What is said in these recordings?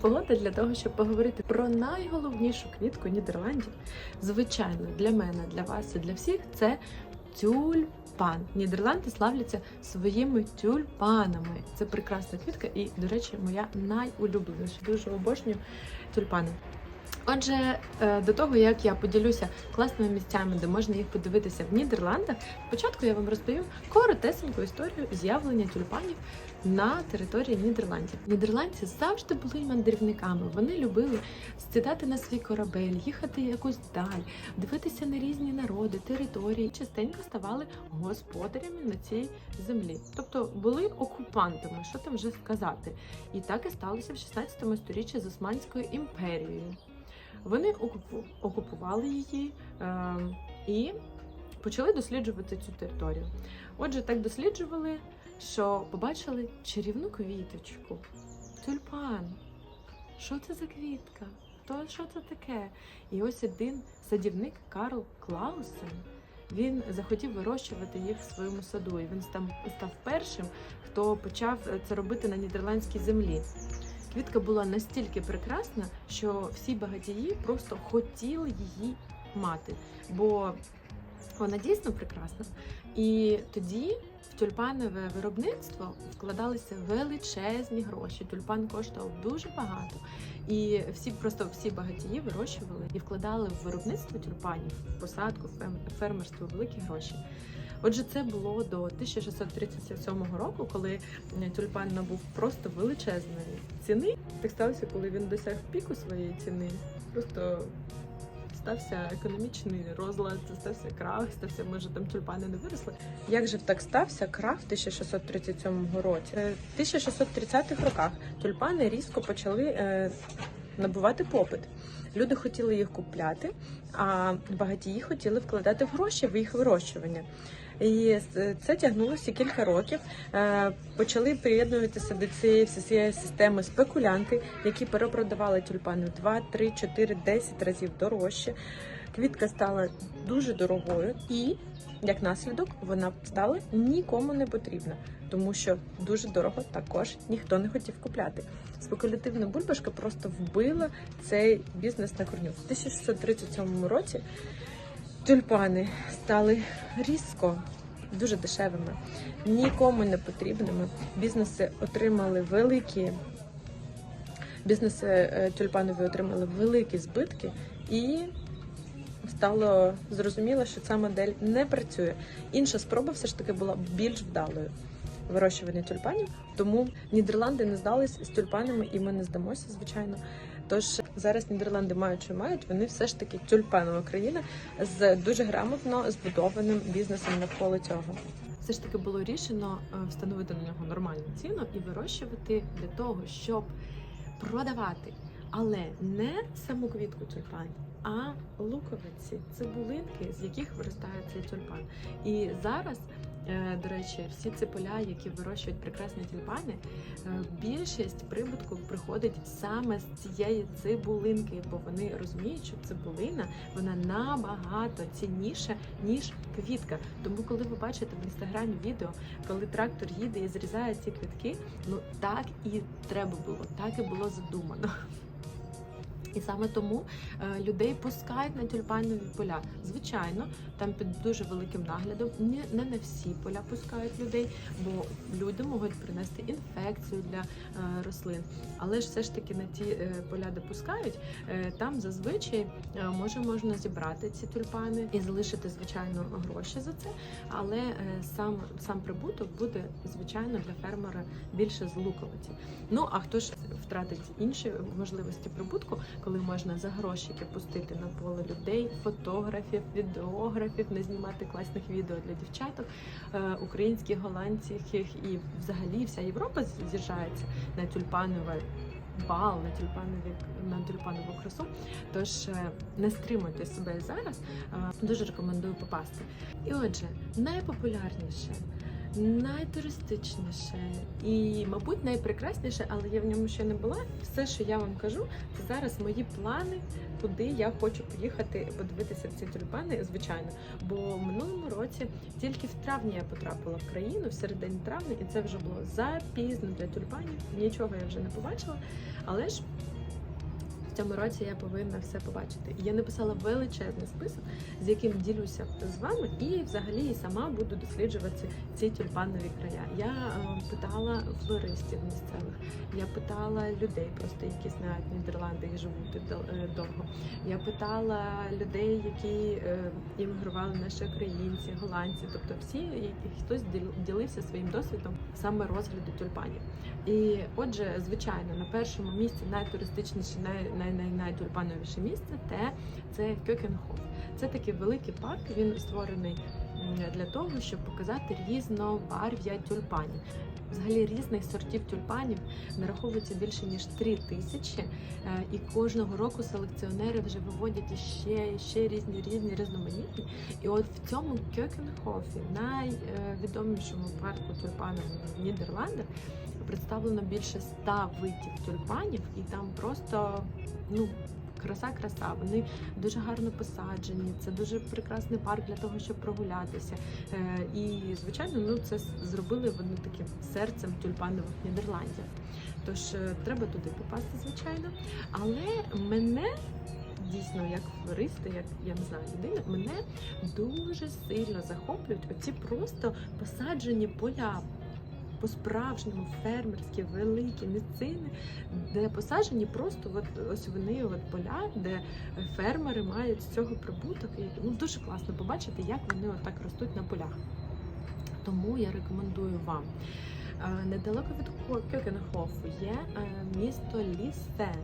погода для того, щоб поговорити про найголовнішу квітку Нідерландів. Звичайно, для мене, для вас і для всіх це тюльпан. Нідерланди славляться своїми тюльпанами. Це прекрасна квітка, і, до речі, моя найулюбленіша. Дуже обожнюю тюльпани. Отже, е, до того як я поділюся класними місцями, де можна їх подивитися в Нідерландах, спочатку я вам розповім коротесеньку історію з'явлення тюльпанів на території Нідерландів. Нідерландці завжди були мандрівниками. Вони любили сідати на свій корабель, їхати якусь даль, дивитися на різні народи, території. Частенько ставали господарями на цій землі, тобто були окупантами. Що там вже сказати? І так і сталося в 16 сторіччі з Османською імперією. Вони окупу- окупували її е, і почали досліджувати цю територію. Отже, так досліджували, що побачили чарівну квіточку, тюльпан. Що це за квітка? Хто що це таке? І ось один садівник Карл Клаусен. Він захотів вирощувати їх в своєму саду, і він став, став першим, хто почав це робити на нідерландській землі. Квітка була настільки прекрасна, що всі багатії просто хотіли її мати, бо вона дійсно прекрасна. І тоді в тюльпанове виробництво вкладалися величезні гроші. Тюльпан коштував дуже багато. І всі просто всі багатії вирощували і вкладали в виробництво тюльпанів, в посадку, в фермерство великі гроші. Отже, це було до 1637 року, коли е, тюльпан набув просто величезної ціни. Так сталося, коли він досяг піку своєї ціни. Просто стався економічний розлад, стався крах, стався, може там тюльпани не виросли. Як же так стався крах в 1637 році? Е, В 1630-х роках тюльпани різко почали е, набувати попит. Люди хотіли їх купляти, а багатії хотіли вкладати в гроші в їх вирощування. І це тягнулося кілька років. Е, Почали приєднуватися до цієї всієї системи спекулянти, які перепродавали тюльпани в 2, 3, 4, 10 разів дорожче. Квітка стала дуже дорогою, і як наслідок вона стала нікому не потрібна, тому що дуже дорого також ніхто не хотів купляти. Спекулятивна бульбашка просто вбила цей бізнес на корню. В 1637 році тюльпани стали різко. Дуже дешевими, нікому не потрібними. Бізнеси отримали великі бізнеси е, тюльпанові отримали великі збитки, і стало зрозуміло, що ця модель не працює. Інша спроба все ж таки була більш вдалою вирощування тюльпанів. Тому Нідерланди не здались з тюльпанами, і ми не здамося, звичайно. Тож зараз Нідерланди мають, що мають, вони все ж таки тюльпанова країна з дуже грамотно збудованим бізнесом навколо цього. Все ж таки було рішено е, встановити на нього нормальну ціну і вирощувати для того, щоб продавати, але не саму квітку тюльпанів, а луковиці, цибулинки, з яких виростає цей тюльпан. І зараз, до речі, всі ці поля, які вирощують прекрасні тюльпани, е, більшість прибутку приходить саме з цієї цибулинки, бо вони розуміють, що цибулина вона набагато цінніша ніж квітка. Тому, коли ви бачите в інстаграмі відео, коли трактор їде і зрізає ці квітки, ну так і треба було, так і було задумано. І саме тому е, людей пускають на тюльпанові поля. Звичайно, там під дуже великим наглядом. Не, на всі поля пускають людей, бо люди можуть принести інфекцію для е, рослин. Але ж все ж таки на ті е, поля, де пускають, там зазвичай може можна зібрати ці тюльпани і залишити звичайно гроші за це. Але сам сам прибуток буде звичайно для фермера більше з луковиці. Ну а хто ж втратить інші можливості прибутку, коли можна за грошики пустити на поле людей, фотографів, відеографів, не знімати класних відео для дівчаток, е, українських, голландських і взагалі вся Європа з'їжджається на тюльпанове. Бал на тюльпанові на тюльпанову красу. Тож е, не стримуйте себе зараз. Е, Дуже рекомендую попасти. І отже, найпопулярніше Найтуристичніше і, мабуть, найпрекрасніше, але я в ньому ще не була. Все, що я вам кажу, це зараз мої плани, куди я хочу поїхати подивитися ці тюльпани, звичайно. Бо в минулому році тільки в травні я потрапила в країну, в середині травня, і це вже було запізно для тюльпанів. Нічого я вже не побачила. Але ж в цьому році я повинна все побачити. Я написала величезний список, з яким ділюся з вами, і взагалі сама буду досліджувати ці тюльпанові края. Я е, питала флористів місцевих, я питала людей, просто які знають Нідерланди і живуть е, довго. Я питала людей, які е, іммігрували, наші українці, голландці, тобто всі, і- і хтось ділився своїм досвідом саме розгляду тюльпанів. І отже, звичайно, на першому місці найтуристичніше, най, най, най, місце те це Кьокенхоф. Це такий великий парк. Він створений для того, щоб показати різноварв'я тюльпанів. Взагалі різних сортів тюльпанів нараховується більше ніж три тисячі, Е, і кожного року селекціонери вже виводять іще, ще різні різні різноманітні. І от в цьому Кьокенхофі, найвідомішому парку тюльпанів в Нідерландах, представлено більше ста видів тюльпанів, і там просто ну. Краса-краса, вони дуже гарно посаджені. Це дуже прекрасний парк для того, щоб прогулятися. Е, і звичайно, ну це зробили вони таким серцем тюльпанових Нідерландів. Тож е, треба туди попасти, звичайно. Але мене дійсно, як флориста, як я не знаю, людина, мене дуже сильно захоплюють оці просто посаджені поля. По-справжньому фермерські, великі місцини, де посаджені просто от ось вони от поля, де фермери мають з цього прибуток. І ну дуже класно побачити, як вони отак ростуть на полях. Тому я рекомендую вам. Е, Недалеко від Хо- Кьокенхофу є е, місто Лісе.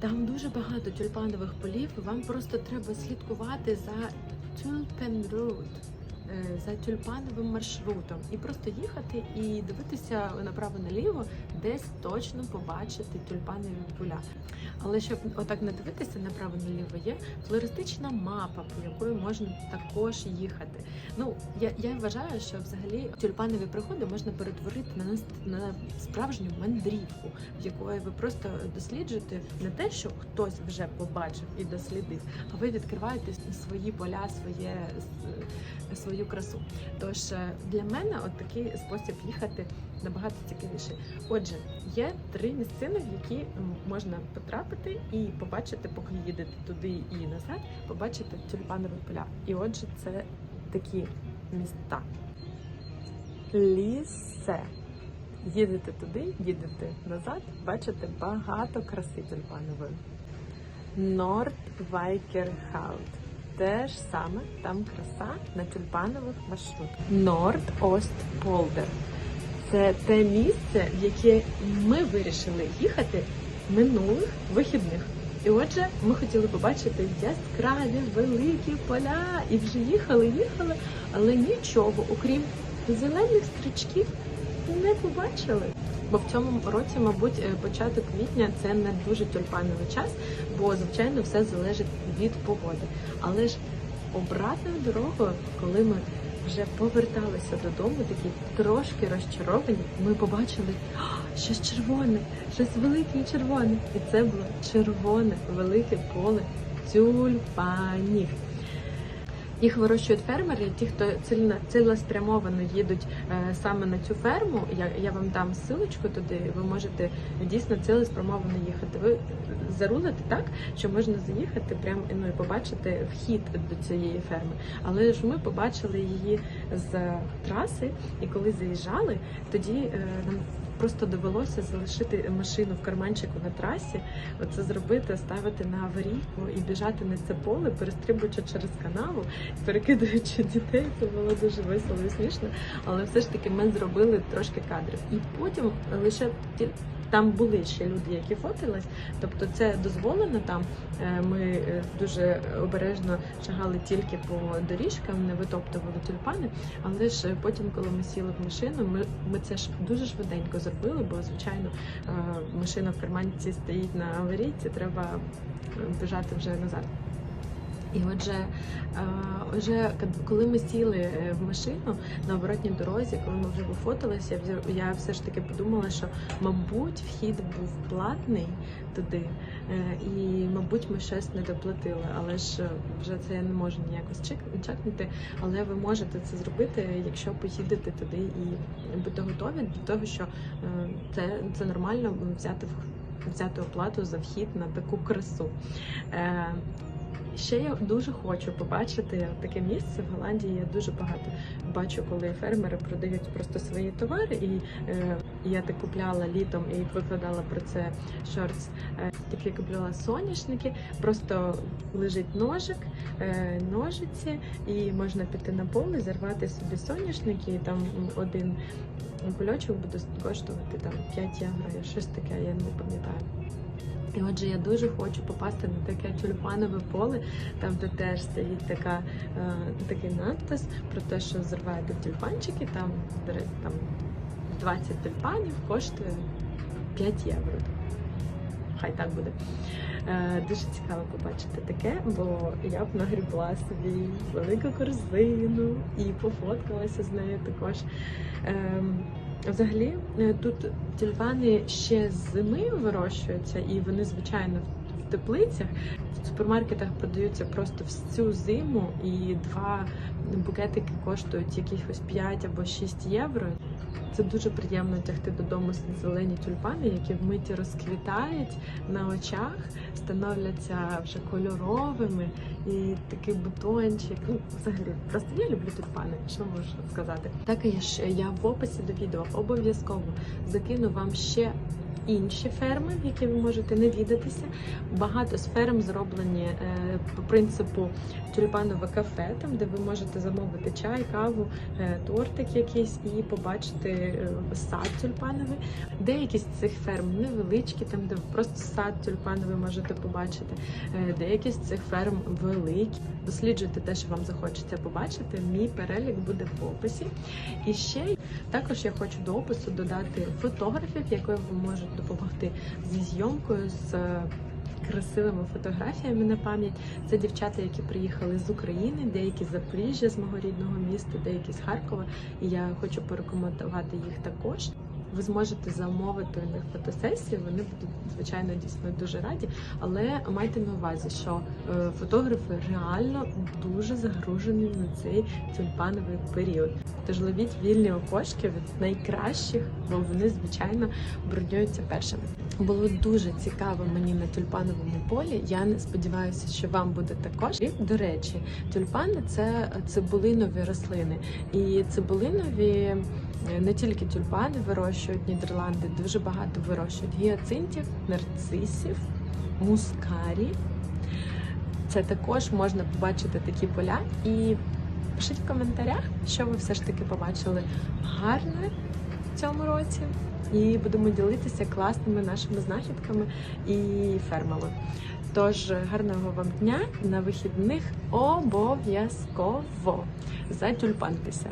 Там дуже багато тюльпанових полів. Вам просто треба слідкувати за Tulpen за тюльпановим маршрутом, і просто їхати і дивитися направо-наліво, десь точно побачити тюльпанові поля. Але щоб отак не дивитися направо-наліво, є флористична мапа, по якої можна також їхати. Ну я, я вважаю, що взагалі тюльпанові приходи можна перетворити на на справжню мандрівку, в якої ви просто досліджуєте не те, що хтось вже побачив і дослідив, а ви відкриваєте свої поля, своє свою красу. Тож е, для мене от такий спосіб їхати набагато цікавіший. Отже, є три місцини, в які можна потрапити і побачити, поки їдете туди і назад, побачити тюльпанові поля. І отже, це такі міста. Лісе. Їдете туди, їдете назад, бачите багато краси тюльпанової. Норд-Вайкерхаут. Те ж саме, там краса на тюльпанових маршрутах. Норд-Ост-Полдер. Це те місце, в яке ми вирішили їхати минулих вихідних. І отже, ми хотіли побачити яскраві великі поля, і вже їхали, їхали, але нічого, окрім зелених стрічків, не побачили. Бо в цьому році, мабуть, е, початок квітня це не дуже тюльпановий час, бо звичайно все залежить від погоди. Але ж обратною дорогою, коли ми вже поверталися додому, такі трошки розчаровані, ми побачили щось червоне, щось велике і червоне. І це було червоне велике поле тюльпанів. Їх вирощують фермери, ті, хто цілеспрямовано їдуть е, саме на цю ферму. Я, я вам дам ссылочку туди. Ви можете дійсно цілеспрямовано їхати. Ви зарулите так, що можна заїхати прямо ну, і побачити вхід до цієї ферми. Але ж ми побачили її з траси, і коли заїжджали, тоді е, нам просто довелося залишити машину в карманчику на трасі, оце зробити, ставити на аварійку і біжати на це поле, перестрибуючи через канаву, перекидаючи дітей. Це було дуже весело і смішно. Але все ж таки ми зробили трошки кадрів. І потім лише там були ще люди, які фотились, тобто це дозволено там. Е, Ми е, дуже обережно шагали тільки по доріжкам, не витоптували тюльпани. Але ж е, потім, коли ми сіли в машину, ми, ми це ж дуже швиденько зробили, бо звичайно машина в карманці стоїть на аварійці, треба біжати вже назад. І отже, е, вже коли ми сіли е, в машину на оборотній дорозі, коли ми вже вифотилися, я все ж таки подумала, що мабуть вхід був платний туди, е, і мабуть ми щось не доплатили. Але ж вже це я не можу ніякось чек- чекнути. Але ви можете це зробити, якщо поїдете туди і будете готові до того, що це, це нормально взяти взяти оплату за вхід на таку красу. Ще я дуже хочу побачити таке місце в Голландії. Я дуже багато бачу, коли фермери продають просто свої товари. І е, я так купляла літом і викладала про це шортс. Е, такі купляла соняшники, просто лежить ножик, е, ножиці, і можна піти на поле, зарвати собі соняшники, і там один кульочок буде коштувати там 5 євро, щось таке, я не пам'ятаю. І отже, я дуже хочу попасти на таке тюльпанове поле, там де теж стоїть така, е, такий надпис про те, що зриваєте тюльпанчики, там, там 20 тюльпанів коштує 5 євро. Хай так буде. Е, дуже цікаво побачити таке, бо я б нагрібла собі велику корзину і пофоткалася з нею також. Ем, Взагалі, е, тут тюльпани ще з зими вирощуються, і вони, звичайно, теплицях. В супермаркетах продаються просто всю зиму, і два букетики коштують якихось 5 або 6 євро. Це дуже приємно тягти додому зелені тюльпани, які вмиті розквітають на очах, становляться вже кольоровими, і такий бутончик. Ну, взагалі, просто я люблю тюльпани, що можу сказати. Також я в описі до відео обов'язково закину вам ще. Інші ферми, які ви можете навідатися. Багато з ферм зроблені е, по принципу тюльпанове кафе, там де ви можете замовити чай, каву, е, тортик якийсь і побачити е, сад тюльпановий. Деякі з цих ферм невеличкі, там де просто сад тюльпановий можете побачити. Деякі з цих ферм великі. Досліджуйте те, що вам захочеться побачити. Мій перелік буде в описі. І ще також я хочу до опису додати фотографів, яким ви можете допомогти зі зйомкою з. е, Красивими фотографіями на пам'ять. Це дівчата, які приїхали з України, деякі з Запоріжжя, з мого рідного міста, деякі з Харкова. І я хочу порекомендувати їх також. Ви зможете замовити у них фотосесію. Вони будуть звичайно дійсно дуже раді. Але майте на увазі, що е, фотографи реально дуже загружені на цей тюльпановий період. Тож ловіть вільні окошки від найкращих, бо вони звичайно бронюються першими. Було дуже цікаво мені на тюльпановому полі. Я не сподіваюся, що вам буде також. І, до речі, тюльпани це цибулинові рослини, і цибулинові не тільки тюльпани вирощують Нідерланди, дуже багато вирощують гіацинтів, нарцисів, мускарі. Це також можна побачити такі поля. І пишіть в коментарях, що ви все ж таки побачили гарне в цьому році. І будемо ділитися класними нашими знахідками і фермами. Тож гарного вам дня на вихідних обов'язково затюльпантеся.